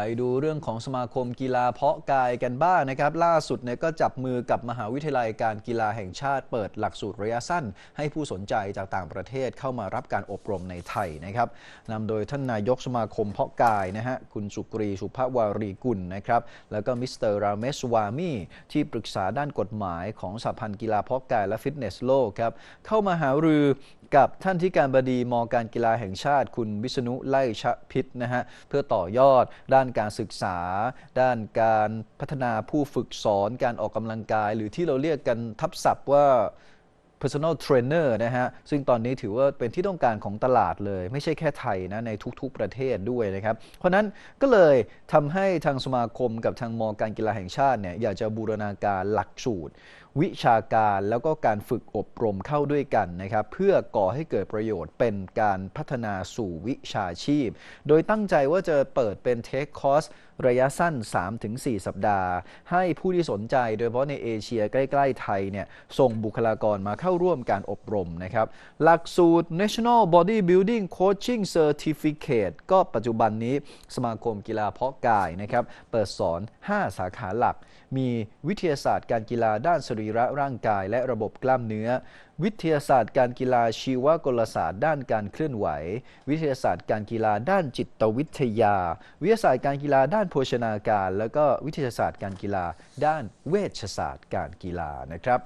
ไปดูเรื่องของสมาคมกีฬาเพาะกายกันบ้างนะครับ ล่าสุดเนี่ยก็จับมือกับมหาวิทยาลัยการกีฬาแห่งชาติเปิดหลักสูตรระยะสั้น ให้ผู้สนใจจากต่างประเทศเข้ามารับการอบรมในไทยนะครับนำโดยท่านนายกสมาคมเพาะกายนะฮะคุณสุกรีสุภวารีกุลนะครับแล้วก็มิสเตอร์ราเมสวามีที่ปรึกษาด้านกฎหมายของสหพันธ์กีฬาเพาะกายและฟิตเนสโลกครับเข้ามาหารือกับท่านที่การบดีมอการกีฬาแห่งชาติ คุณวิษณุไล่ชะพิษนะฮะเพื่อต่อยอดด้านการศึกษา ด้านการพัฒนาผู้ฝึกสอนการออกกำลังกาย หรือที่เราเรียกกันทับศัพท์ว่า personal trainer นะฮะ ซึ่งตอนนี้ถือว่าเป็นที่ต้องการของตลาดเลย ไม่ใช่แค่ไทยนะ ในทุกๆประเทศด้วยนะครับ เพราะนั้นก็เลยทำให้ทางสมาคมกับทางมอการกีฬาแห่งชาติเนี่ยอยากจะบูรณาการหลักสูตร วิชาการแล้วก็การฝึกอบรมเข้าด้วยกันนะครับ เพื่อก่อให้เกิดประโยชน์เป็นการพัฒนาสู่วิชาชีพ โดยตั้งใจว่าจะเปิดเป็นเทคคอร์สระยะสั้น 3-4 สัปดาห์ ให้ผู้ที่สนใจ โดยเฉพาะในเอเชียใกล้ ๆ ไทยเนี่ยส่งบุคลากรมาเข้าร่วมการอบรมนะครับ หลักสูตร National Bodybuilding Coaching Certificate ก็ปัจจุบันนี้สมาคมกีฬาเพาะกายนะครับ เปิดสอน 5 สาขาหลัก มีวิทยาศาสตร์การกีฬาด้านสรีระร่างกาย และระบบกล้ามเนื้อ วิทยาศาสตร์การกีฬาชีวกลศาสตร์ด้านการเคลื่อนไหว วิทยาศาสตร์การกีฬาด้านจิตวิทยา วิทยาศาสตร์การกีฬาด้านโภชนาการ แล้วก็วิทยาศาสตร์การกีฬาด้านเวชศาสตร์การกีฬานะครับ